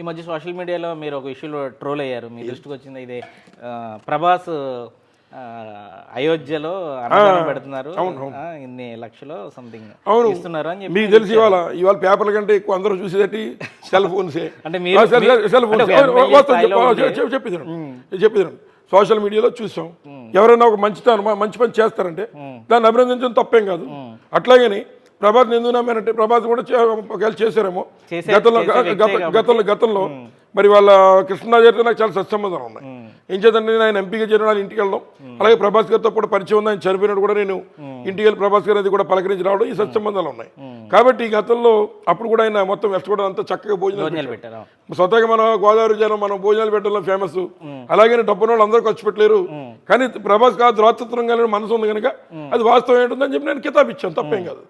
ఈ మధ్య సోషల్ మీడియాలో మీరు ఒక ఇష్యూలో ట్రోల్ అయ్యారు. మీ దృష్టికి వచ్చింది ఇదే ప్రభాస్ అయోధ్యలో అన్నదానం పెడుతున్నారు. ఇన్ని లక్షలు సంథింగ్ అవును. ఇస్తున్నారు అని చెప్పి మీకు తెలిసి ఇవాళ ఇవాళ పేపర్ల కంటే ఎక్కువ అందరూ చూసేదట్టి సెల్ ఫోన్సే అంటే మీరు- సెల్ ఫోన్స్. ఉండి- చెప్పిదాను చెప్పిదాను సోషల్ మీడియాలో చూసాం. ఎవరైనా ఒక మంచి మంచి పని చేస్తారంటే దాన్ని అభినందించడం తప్పేం కాదు. అట్లాగని ప్రభాస్ ఎందుకు నమ్మారంటే ప్రభాస్ కూడా ఒకవేళ చేశారేమో. గతంలో గతంలో గతంలో మరి వాళ్ళ కృష్ణరాజు గారితో నాకు చాలా సత్సంబంధాలు ఉన్నాయి ఏం చేద్దంటే నేను ఆయన ఎంపీగా చేరిన వాళ్ళ ఇంటికి వెళ్ళడం అలాగే ప్రభాస్ గారితో కూడా పరిచయం ఉంది ఆయన చనిపోయినట్టు కూడా నేను ఇంటికి వెళ్ళి ప్రభాస్ గారి అది కూడా పలకరించి రావడం ఈ సత్సంబంధాలు ఉన్నాయి. కాబట్టి ఈ గతంలో అప్పుడు కూడా ఆయన మొత్తం వెస్ట్ కూడా అంతా చక్కగా భోజనాలు పెట్టారు. స్వతహాగా మన గోదావరి జనం మనం భోజనాలు పెట్టడంలో ఫేమస్ అలాగే డబ్బున వాళ్ళు అందరూ ఖర్చు పెట్టలేరు. కానీ ప్రభాస్ కాదు ద్రోతత్వం కలిగిన మనసు ఉంది కనుక అది వాస్తవం ఏంటుందని చెప్పి నేను కితాబ్ ఇచ్చాను తప్పేం కాదు.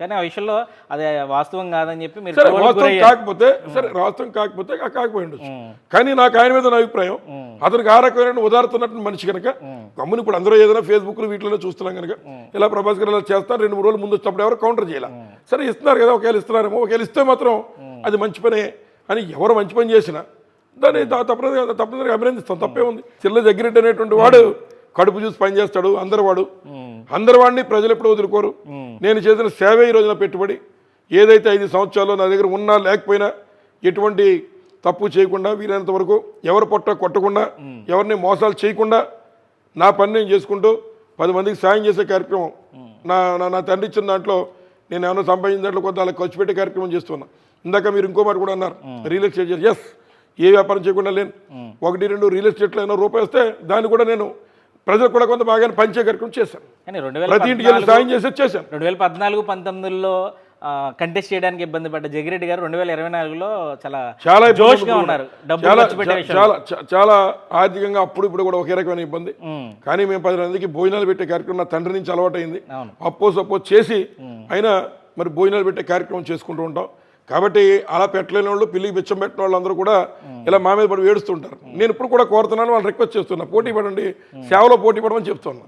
కానీ ఆ విషయంలో అది వాస్తవం కాదని చెప్పి మీరు సరే వాస్తవం. కాకపోతే సరే వాస్తవం కాకపోతే కాకపోయి ఉండొచ్చు. కానీ నాకు ఆయన మీద నా అభిప్రాయం అతనికి ఆ రకమైన ఉదారుతున్నట్టు మనిషి కనుక గమ్ముని ఇప్పుడు అందరూ ఏదైనా ఫేస్బుక్ వీటిలో చూస్తున్నాం కనుక ఇలా ప్రభాస్ గారు ఇలా చేస్తారు రెండు మూడు రోజులు ముందు వచ్చినప్పుడు ఎవరు కౌంటర్ చేయాలి? సరే ఇస్తున్నారు కదా ఒకవేళ ఇస్తున్నారేమో ఒకవేళ ఇస్తే మాత్రం అది మంచి పనే అని ఎవరు మంచి పని చేసినా దాన్ని తప్పనిసరిగా తప్పనిసరిగా అభినందిస్తాం తప్పే ఉంది. చిల్ల జగ్గిరెడ్డి అనేటువంటి వాడు కడుపు చూసి పని చేస్తాడు అందరు వాడు. అందరు వాడిని ప్రజలు ఎప్పుడు వదులుకోరు నేను చేసిన సేవే ఈ రోజున పెట్టుబడి. ఏదైతే ఐదు సంవత్సరాలు నా దగ్గర ఉన్నా లేకపోయినా ఎటువంటి తప్పు చేయకుండా వీలైనంత వరకు ఎవరు పొట్ట కొట్టకుండా ఎవరిని మోసాలు చేయకుండా నా పని నేను చేసుకుంటూ పది మందికి సాయం చేసే కార్యక్రమం నా నా తండ్రి ఇచ్చిన దాంట్లో నేను ఏమైనా సంపాదించిన దాంట్లో కొంత వాళ్ళకి ఖర్చు పెట్టే కార్యక్రమం చేస్తున్నా. ఇందాక మీరు ఇంకో మాట కూడా అన్నారు. రియల్ ఎస్టేట్ ఎస్ ఏ వ్యాపారం చేయకుండా లేను. ఒకటి రెండు రియల్ ఎస్టేట్లో ఏమైనా రూపాయి వస్తే దాన్ని కూడా నేను ప్రజలకు కూడా కొంత బాగా పంచే కార్యక్రమం వేల ప్రతి ఇంటికి వెళ్ళి సాయం చేసి చేశాను రెండు వేల పద్నాలుగు పంతొమ్మిదిలో కంటెస్ట్ చేయడానికి ఇబ్బంది పడ్డ జగిరెడ్డి గారు రెండు వేల ఇరవై నాలుగులో చాలా చాలా జోష్గా ఉన్నారు. చాలా చాలా ఆర్థికంగా అప్పుడు ఇప్పుడు కూడా ఒకే రకమైన ఇబ్బంది. కానీ మేము పది మందికి భోజనాలు పెట్టే కార్యక్రమం నా తండ్రి నుంచి అలవాటైంది. అవును. అప్పో సప్పో చేసి అయినా మరి భోజనాలు పెట్టే కార్యక్రమం చేసుకుంటూ ఉంటాం. కాబట్టి అలా పెట్టలేని వాళ్ళు పిల్లికి బిచ్చం పెట్టిన వాళ్ళు అందరూ కూడా ఇలా మా మీద పడి ఏడుస్తుంటారు. నేను ఇప్పుడు కూడా కోరుతున్నాను వాళ్ళు రిక్వెస్ట్ చేస్తున్నా పోటీ పడండి సేవలో పోటీ పడమని చెప్తున్నా.